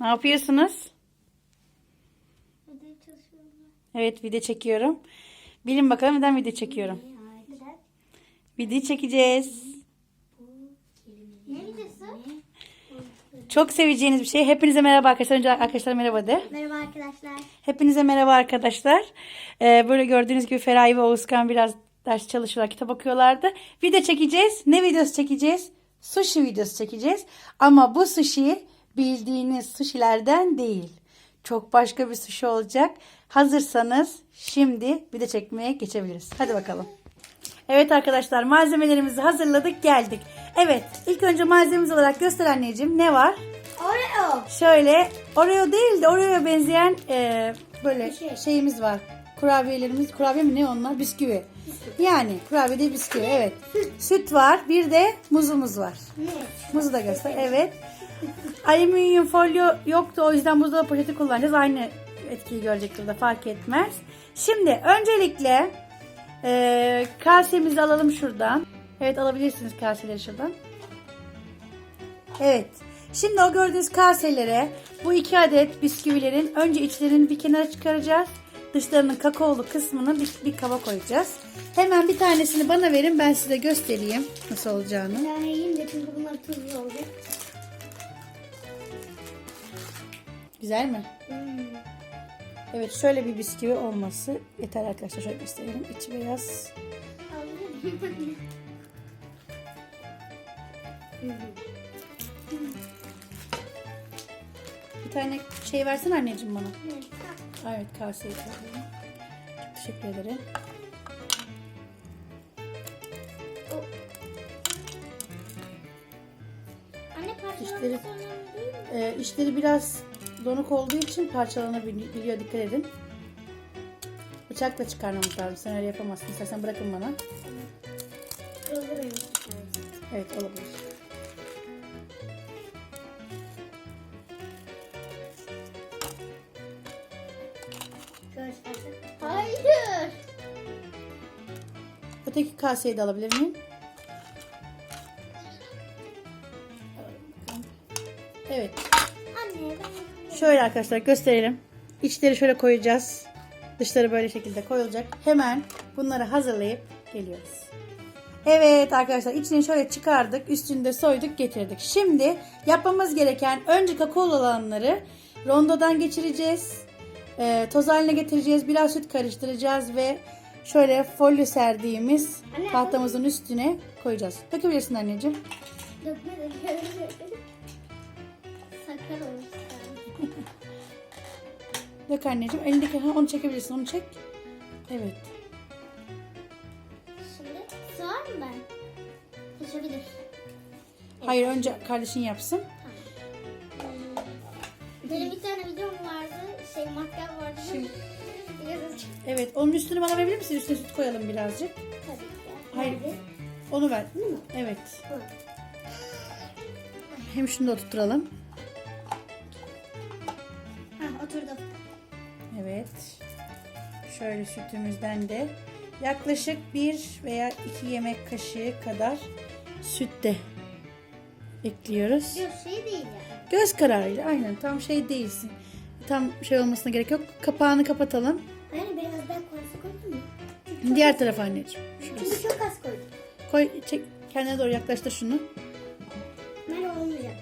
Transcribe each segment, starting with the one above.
Ne yapıyorsunuz? Evet video çekiyorum. Bilin bakalım neden video çekiyorum. Video çekeceğiz. Ne videosu? Çok seveceğiniz bir şey. Hepinize merhaba arkadaşlar. Önce arkadaşlar merhaba de. Merhaba arkadaşlar. Hepinize merhaba arkadaşlar. Ee, böyle gördüğünüz gibi Feraye ve Oğuzkan biraz ders çalışıyorlar, kitap okuyorlardı. Video çekeceğiz. Ne videosu çekeceğiz? Sushi videosu çekeceğiz. Ama bu sushi bildiğiniz sushilerden değil. Çok başka bir sushi olacak. Hazırsanız şimdi video çekmeye geçebiliriz. Hadi bakalım. Evet arkadaşlar malzemelerimizi hazırladık geldik. Evet ilk önce malzememiz olarak göster anneciğim ne var? Oreo. Şöyle Oreo değil de Oreo'ya benzeyen e, böyle Bir şey. şeyimiz var. Kurabiyelerimiz, kurabiye mi ne onlar? Bisküvi. Yani kurabiye değil bisküvi evet. Süt var bir de muzumuz var. Muzu da göster. Evet. Alüminyum folyo yoktu o yüzden buzdolabı poşeti kullanacağız. Aynı etkiyi görecektir de fark etmez. Şimdi öncelikle e, kasemizi alalım şuradan. Evet alabilirsiniz kaseleri şuradan. Evet. Şimdi o gördüğünüz kaselere bu iki adet bisküvilerin önce içlerini bir kenara çıkaracağız. Dışlarının kakaolu kısmını bir, bir kaba koyacağız. Hemen bir tanesini bana verin ben size göstereyim nasıl olacağını. Yani yiyeyim de çünkü bunlar tuzlu olacak. Güzel mi? Hmm. Evet şöyle bir bisküvi olması yeter arkadaşlar. Şöyle gösterelim. İçi beyaz. Bir tane şey versene anneciğim bana. Evet kaseyi koyalım. Çok teşekkür ederim. Anne İşleri- parçalarını sonra değil mi? Ee, içleri biraz donuk olduğu için parçalanabiliyor. Dikkat edin. Bıçakla çıkarmamız lazım. Sen öyle yapamazsın. İstersen bırakın bana. Evet olabilir. Öteki kaseyi de alabilir miyim? Evet. Şöyle arkadaşlar gösterelim. İçleri şöyle koyacağız. Dışları böyle şekilde koyulacak. Hemen bunları hazırlayıp geliyoruz. Evet arkadaşlar içini şöyle çıkardık. Üstünde soyduk getirdik. Şimdi yapmamız gereken önce kakaolu olanları rondodan geçireceğiz. Ee, toz haline getireceğiz. Biraz süt karıştıracağız ve şöyle folyo serdiğimiz Anne, tahtamızın üstüne koyacağız. Dökebilirsin anneciğim. Dökme de Sakar olmuş. Dök anneciğim. Elindeki ha, onu çekebilirsin. Onu çek. Evet. Şimdi sığar mı ben? Taşabilir. Hayır önce kardeşin yapsın. Onun üstünü bana verebilir misin? Üstüne süt koyalım birazcık. tabii ki. Hayır. Nerede? Onu ver. Bunu mu? Evet. Hı. Hem şunu da oturtturalım. Ha oturdum. Evet. Şöyle sütümüzden de yaklaşık bir veya iki yemek kaşığı kadar süt de ekliyoruz. Yok şey değil yani. Göz kararıyla aynen tam şey değilsin. Tam şey olmasına gerek yok. Kapağını kapatalım. Diğer taraf anneciğim. Çünkü çok az koydum. Koy çek kendine doğru yaklaştır şunu. Merhaba olmayacak.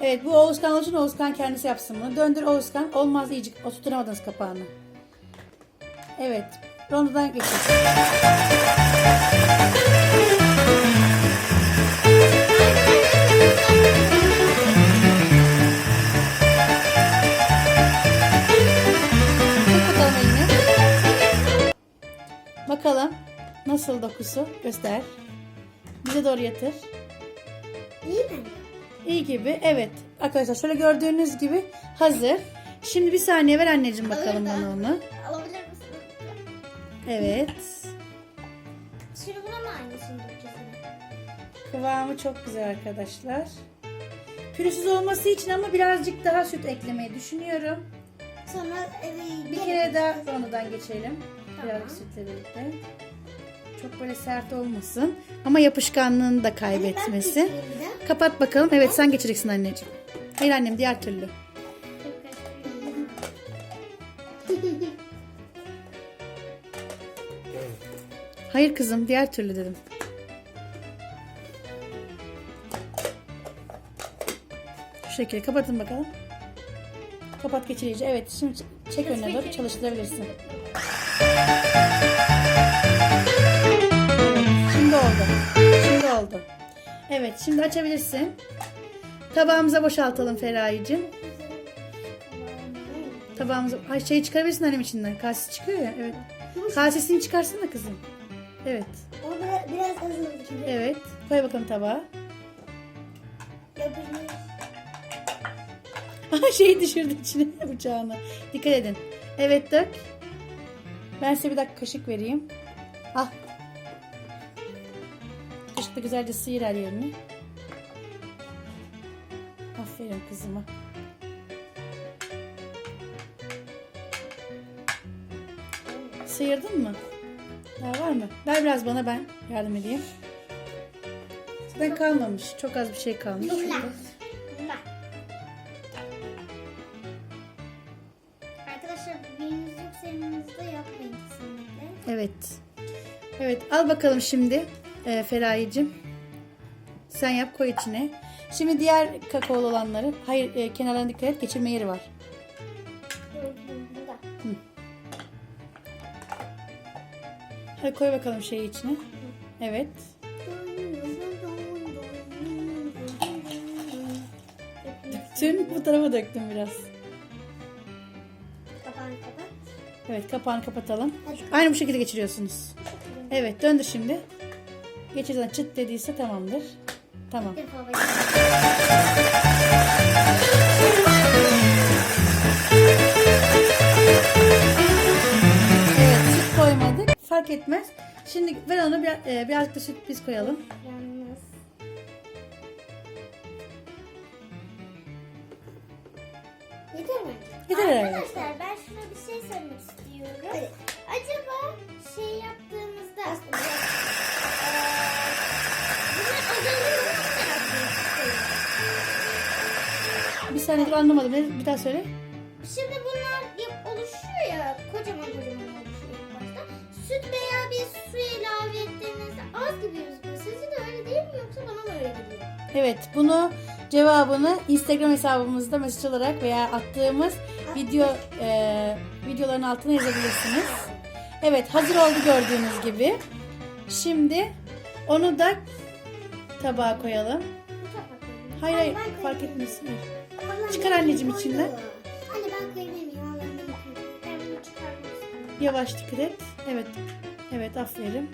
Evet bu Oğuzkan olsun Oğuzkan kendisi yapsın bunu. Döndür Oğuzkan. Olmaz iyice oturtamadınız kapağını. Evet. Rondodan geçin. Bakalım nasıl dokusu göster. Bize doğru yatır. İyi mi? İyi gibi. Evet. Arkadaşlar şöyle gördüğünüz gibi hazır. Şimdi bir saniye ver anneciğim bakalım bana onu. Alabilir misin? Evet. Şimdi buna mı aynısını dökeceğiz? Kıvamı çok güzel arkadaşlar. Pürüzsüz olması için ama birazcık daha süt eklemeyi düşünüyorum. Sonra eve Bir kere daha rondodan geçelim. Tamam. Birazcık sütle birlikte. Çok böyle sert olmasın. Ama yapışkanlığını da kaybetmesin. Evet, Kapat bakalım. Evet sen geçireceksin anneciğim. Hayır annem diğer türlü. Hayır kızım diğer türlü dedim. Şu şekilde kapatın bakalım. Kapat geçirici. Evet şimdi çek önüne doğru çalıştırabilirsin. Oldu. Evet şimdi açabilirsin. Tabağımıza boşaltalım Feraye'cim. Tabağımıza... Ay şeyi çıkarabilirsin annem içinden. Kasesi çıkıyor ya. Evet. Kasesini çıkarsana kızım. Evet. O biraz hazır gibi. Evet. Koy bakalım tabağa. Aha şeyi düşürdü içine bıçağını. Dikkat edin. Evet dök. Ben size bir dakika kaşık vereyim. Al. Kaşıkla güzelce sıyır her yerini. Aferin kızıma. Sıyırdın mı? Daha var mı? Ver biraz bana ben yardım edeyim. Zaten kalmamış. Çok az bir şey kalmış. Şurada. Arkadaşlar yoksa yapmayın kesinlikle. Evet. Evet al bakalım şimdi e, Feraye'cim. Sen yap koy içine. Şimdi diğer kakaolu olanları. Hayır e, kenarlarına dikkat et geçirme yeri var. Burada. Hadi koy bakalım şeyi içine. Evet. Dün bu tarafa döktüm biraz. Kapağını kapat. Evet kapağını kapatalım. Aynı bu şekilde geçiriyorsunuz. Evet döndür şimdi. Geçirden çıt dediyse tamamdır. Tamam. Evet süt koymadık. Fark etmez. Şimdi ver onu bir, e, birazcık da süt biz koyalım. Yalnız. Yeter mi? Yeter herhalde. Arkadaşlar ben şuna bir şey söylemek istiyorum. Acaba şey yaptığımızda Bir saniye dur anlamadım. Ne- Bir daha söyle. Şimdi bunlar yap- oluşuyor ya kocaman kocaman oluşuyor ilk başta. Süt veya bir su ilave ettiğinizde az gibi gözüküyor. Sizce de öyle değil mi yoksa bana mı öyle geliyor? Evet bunu cevabını Instagram hesabımızda mesaj olarak veya attığımız video e, videoların altına yazabilirsiniz. Evet hazır oldu gördüğünüz gibi. Şimdi onu da tabağa koyalım. Hayır hayır ben fark koyayım. etmez. Hayır. Allah'ım Çıkar anneciğim içinden. Anne ben. Allah'ım istiyorum. Yavaş dikkat et. Evet. Evet aferin.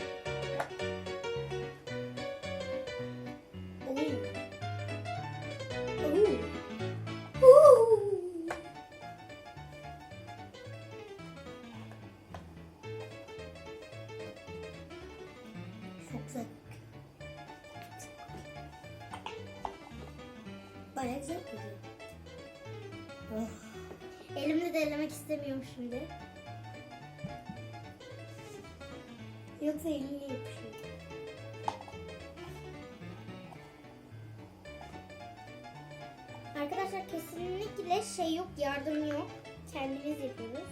Ellemek istemiyorum şimdi. Yoksa elimle yapışıyor. Arkadaşlar kesinlikle şey yok, yardım yok. Kendimiz yapıyoruz.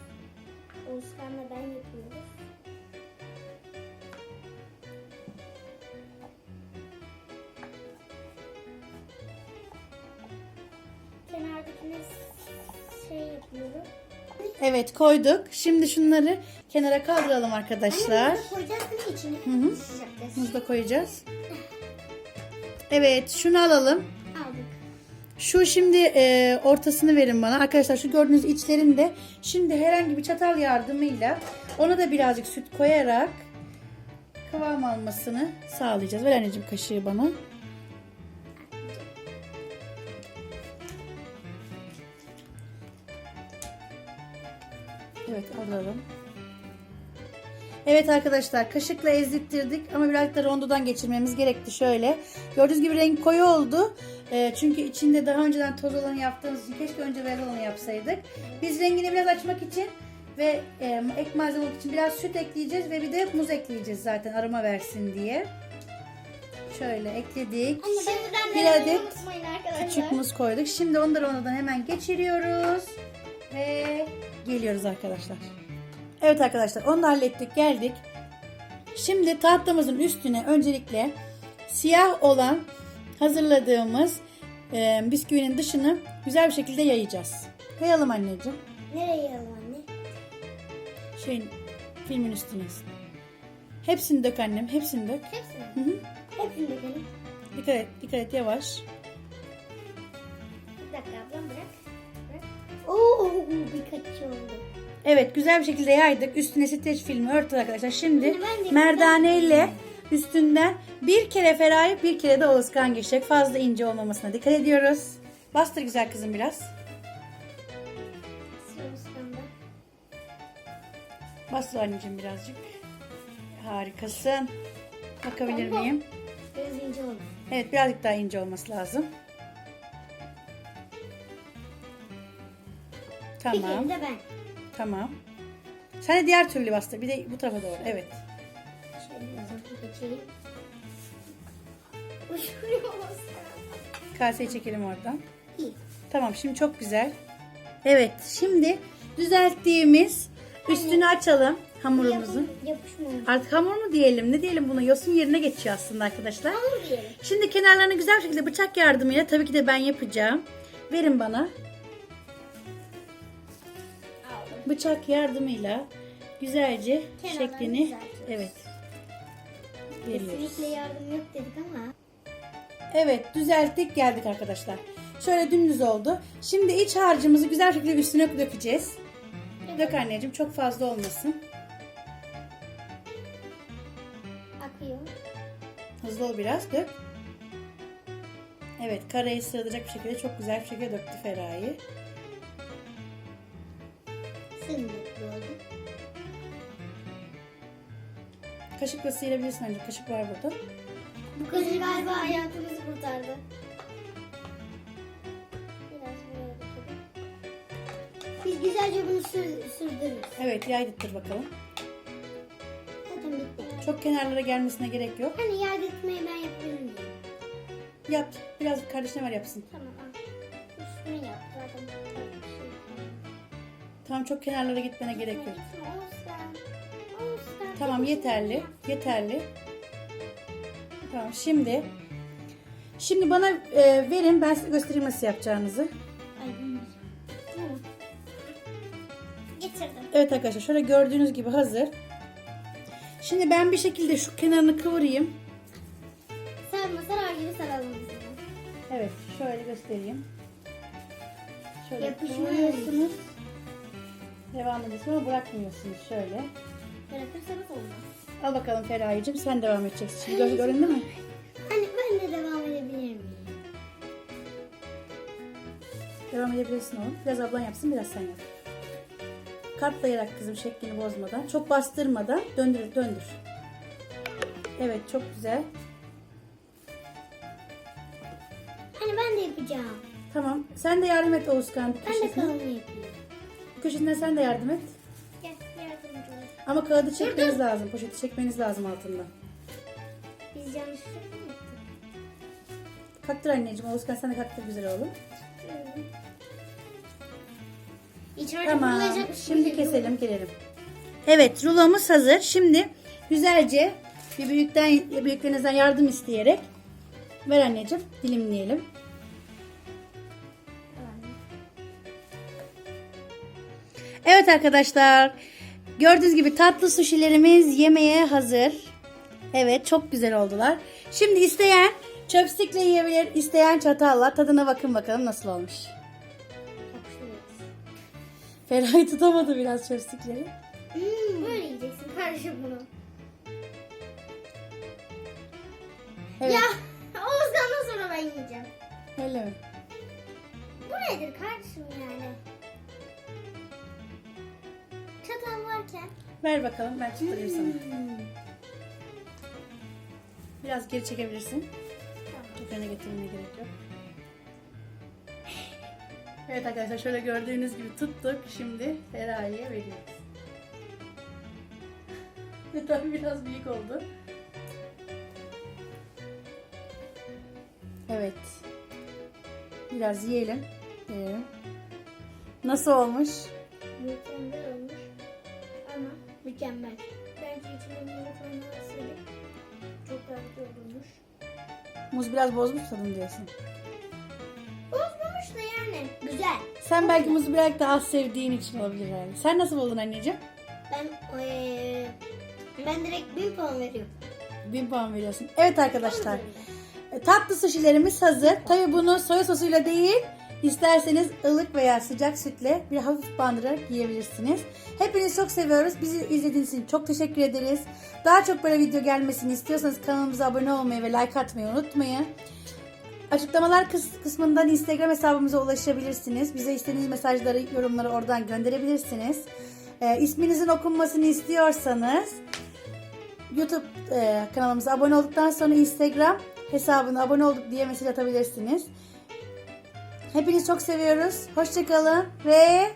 Oğuzhan'la ben yapıyoruz. Evet koyduk. Şimdi şunları kenara kaldıralım arkadaşlar. Anne bunu da koyacağız değil mi içine? Hı hı. Sıcak Bunu da koyacağız. Evet şunu alalım. Aldık. Şu şimdi e, ortasını verin bana. Arkadaşlar şu gördüğünüz içlerinde şimdi herhangi bir çatal yardımıyla ona da birazcık süt koyarak kıvam almasını sağlayacağız. Ver anneciğim kaşığı bana. Evet alalım. Evet arkadaşlar kaşıkla ezdirttirdik ama birazcık da rondodan geçirmemiz gerekti şöyle. Gördüğünüz gibi renk koyu oldu. Ee, çünkü içinde daha önceden toz olanı yaptığımız için keşke önce beyaz olanı yapsaydık. Biz rengini biraz açmak için ve e, ek malzeme için biraz süt ekleyeceğiz ve bir de muz ekleyeceğiz zaten aroma versin diye. Şöyle ekledik. Anne Bir adet. Küçük muz koyduk. Şimdi onu da rondodan hemen geçiriyoruz. Ve geliyoruz arkadaşlar. Evet arkadaşlar onu da hallettik geldik. Şimdi tahtamızın üstüne öncelikle siyah olan hazırladığımız e, bisküvinin dışını güzel bir şekilde yayacağız. Yayalım anneciğim. Nereye yayalım anne? Şeyin filmin üstüne. Hepsini dök annem, hepsini dök. Hepsini. Hı hı. Hepsini dökelim. Dikkat et, dikkat et yavaş. Bir dakika ablam bırak. Oo birkaç oldu. Evet güzel bir şekilde yaydık. Üstüne streç filmi örttük arkadaşlar. Şimdi merdane ile üstünden bir kere Feraye bir kere de Oğuzkan geçecek. Fazla ince olmamasına dikkat ediyoruz. Bastır güzel kızım biraz. Bastır anneciğim birazcık. Harikasın. Bakabilir miyim? Biraz ince oldu. Evet birazcık daha ince olması lazım. Tamam. kere de ben. Tamam. Sen de diğer türlü bastır. Bir de bu tarafa doğru. Evet. Şöyle hafif geçeyim. Kaseyi çekelim oradan. İyi. Tamam şimdi çok güzel. Evet şimdi düzelttiğimiz üstünü açalım hamurumuzun. Yapışmıyor. Artık hamur mu diyelim ne diyelim buna yosun yerine geçiyor aslında arkadaşlar. Hamur diyelim. Şimdi kenarlarını güzel bir şekilde bıçak yardımıyla tabii ki de ben yapacağım. Verin bana. Bıçak yardımıyla güzelce Kenarlarını şeklini düzeltiyoruz. evet veriyoruz. Kesinlikle yardım yok dedik ama. Evet düzelttik geldik arkadaşlar. Şöyle dümdüz oldu. Şimdi iç harcımızı güzel şekilde üstüne dökeceğiz. Dök anneciğim çok fazla olmasın. Akıyor. Hızlı ol biraz dök. Evet kareyi sığdıracak bir şekilde çok güzel bir şekilde döktü Feraye. Sınırlıklı oldu. Kaşıkla sıyırabilirsin önce. Kaşık var burada. Bu kadın galiba hayatımızı kurtardı. Biraz buraya bakalım. Biz güzelce bunu sür, sürdürürüz. Evet yaydırtır bakalım. Zaten bitti. Çok kenarlara gelmesine gerek yok. Hani etmeyi ben miyim? Yap. Biraz kardeşine ver yapsın. Tamam Tamam çok kenarlara gitmene gerek yok. Tamam yeterli. Yeterli. Tamam şimdi Şimdi bana e, verin ben size göstereyim nasıl yapacağınızı. Getirdim. Evet arkadaşlar şöyle gördüğünüz gibi hazır. Şimdi ben bir şekilde şu kenarını kıvırayım. Sarma sarar gibi saralım. Evet şöyle göstereyim. Şöyle Yapışmıyor. kıvırıyorsunuz. Devam ediyorsunuz ama bırakmıyorsunuz şöyle. Bırakırsanız olmaz. Al bakalım Feraye'cim sen devam edeceksin. Şimdi gör, göründü mü? Hani ben de devam edebilir miyim? Devam edebilirsin oğlum. Biraz ablan yapsın biraz sen yap. Katlayarak kızım şeklini bozmadan. Çok bastırmadan döndür döndür. Evet çok güzel. Hani ben de yapacağım. Tamam. Sen de yardım et Oğuzkan. Ben de kalını yapayım. Köşesinden sen de yardım et. Gel yardımcı ol. Ama kağıdı çekmeniz lazım. Poşeti çekmeniz lazım altından. Biz yanlışlıkla mı yaptık? Kaktır anneciğim. Oğuzkan sen de kaktır güzel oğlum. İç harcı Tamam. şey Şimdi keselim gelelim. Evet rulomuz hazır. Şimdi güzelce bir büyükten büyüklerinizden yardım isteyerek ver anneciğim dilimleyelim. Evet arkadaşlar. Gördüğünüz gibi tatlı suşilerimiz yemeğe hazır. Evet çok güzel oldular. Şimdi isteyen chopstickle yiyebilir, isteyen çatalla tadına bakın bakalım nasıl olmuş. Feraye tutamadı biraz chopstickleri. Hmm, böyle yiyeceksin kardeşim bunu. Evet. Ya Oğuzhan'dan sonra ben yiyeceğim. Öyle mi? Bu nedir kardeşim yani? Çatal varken. Ver bakalım ben tutturayım sana. Hmm. Biraz geri çekebilirsin. Çok öne getirmeye gerek yok. Evet arkadaşlar şöyle gördüğünüz gibi tuttuk. Şimdi Feraye'ye veriyoruz. Tabii biraz büyük oldu. Evet. Biraz yiyelim. Yiyelim. Nasıl olmuş? Mükemmel olmuş. Ama mükemmel. Bence içine falan alsaydık. Çok daha güzel olurmuş. Muz biraz bozmuş tadını diyorsun. Bozmamış da yani. Güzel. Sen belki muzu biraz daha az sevdiğin için olabilir yani. Sen nasıl buldun anneciğim? Ben eee ben direkt 1000 puan veriyorum. 1000 puan veriyorsun. Evet arkadaşlar. e, Tatlı sushilerimiz hazır. Tabi bunu soya sosuyla değil, isterseniz ılık veya sıcak sütle bir hafif bandırarak yiyebilirsiniz. Hepinizi çok seviyoruz. Bizi izlediğiniz için çok teşekkür ederiz. Daha çok böyle video gelmesini istiyorsanız kanalımıza abone olmayı ve like atmayı unutmayın. Açıklamalar kıs- kısmından Instagram hesabımıza ulaşabilirsiniz. Bize istediğiniz mesajları, yorumları oradan gönderebilirsiniz. Ee, isminizin okunmasını istiyorsanız YouTube e, kanalımıza abone olduktan sonra Instagram hesabına abone olduk diye mesaj atabilirsiniz. Hepinizi çok seviyoruz. Hoşçakalın ve